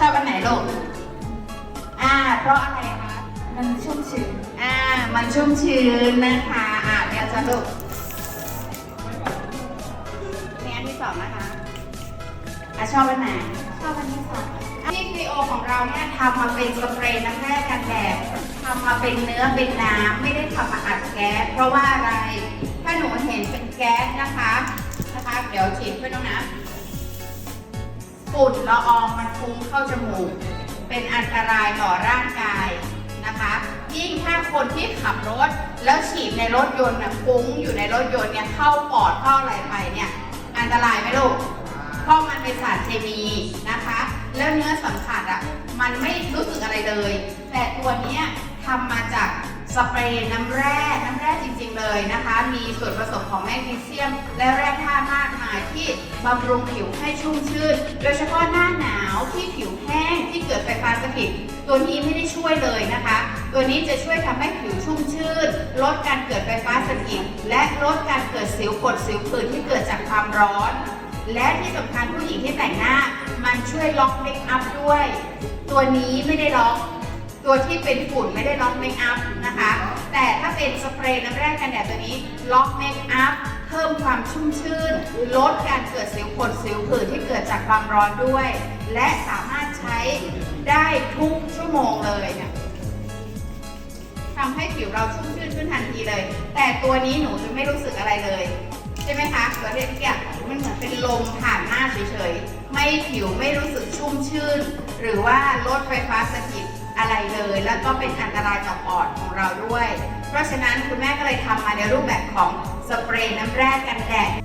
ลูกอ่า เพราะอะไรคะ มันชุ่มชื้น อ่า มันชุ่มชื้นนะคะ อ่าเดี๋ยวจะลูกนี่อันที่สองนะคะอะชอบอันไหน ชอบอันที่สองที่ครีโอของเราเนี่ยทำมาเป็นสเปรย์น้ำแร่กันแดดทำมาเป็นเนื้อเป็นน้ำไม่ได้ทำมาอัดแก๊สเพราะว่าอะไร ถ้าหนูเห็นเป็นแก๊สนะคะ นะคะ เดี๋ยวฉีดเพื่อนน้องนะ ฝุ่นละอองมันฟุ้งเข้าจมูก เป็นอันตรายต่อร่างกายนะคะ ยิ่งถ้าคนที่ขับรถแล้วฉีดในรถยนต์นะฟุ้งอยู่ในรถยนต์เนี่ยเข้าปอดเข้าอะไรไปเนี่ยอันตรายไหมลูกเพราะมันเป็นสารเคมีนะคะ แล้วเนื้อสัมผัสอะมันไม่รู้สึกอะไรเลย แต่ตัวเนี้ยทำมาจากสเปรย์น้ำแร่น้ำแร่จริงๆ เลยนะคะ มีส่วนผสมของแมกนีเซียม และแร่ธาตุมากมายที่บำรุงผิวให้ชุ่มชื่น โดยเฉพาะหน้าหนาวที่ผิวแห้งที่เกิดไฟฟ้าสถิตตัวนี้ไม่ได้ช่วยเลยนะคะ ตัวนี้จะช่วยทำให้ผิวชุ่มชื่น ลดการเกิดไฟฟ้าสถิตและลดการเกิดสิวกดสิวผื่นที่เกิดจากความร้อน และที่สำคัญผู้หญิงที่แต่งหน้า มันช่วยล็อกเมคอัพด้วย ตัวนี้ไม่ได้ล็อก ตัวที่เป็นฝุ่นไม่ได้ล็อกเมคอัพนะคะ ป็นสเปรย์น้ำแร่กันแดดตัวนี้ ล็อกเมคอัพเพิ่มความชุ่มชื่น ลดการเกิดสิวผดสิวผื่นที่เกิดจากความร้อนด้วย และสามารถใช้ได้ทุกชั่วโมงเลยเนี่ยทำให้ผิวเราชุ่มชื่นขึ้นทันทีเลย แต่ตัวนี้หนูจะไม่รู้สึกอะไรเลยใช่ไหมคะตัวเด็กเนี่ยมันเหมือนเป็นลมผ่านหน้าเฉยๆ ไม่ผิวไม่รู้สึกชุ่มชื่น หรือว่าลดไฟฟ้าสถิต อะไรเลย แล้วก็เป็นอันตรายต่อปอดของเราด้วย เพราะฉะนั้นคุณแม่ก็เลยทำมาในรูปแบบของสเปรย์น้ำแร่กันแดด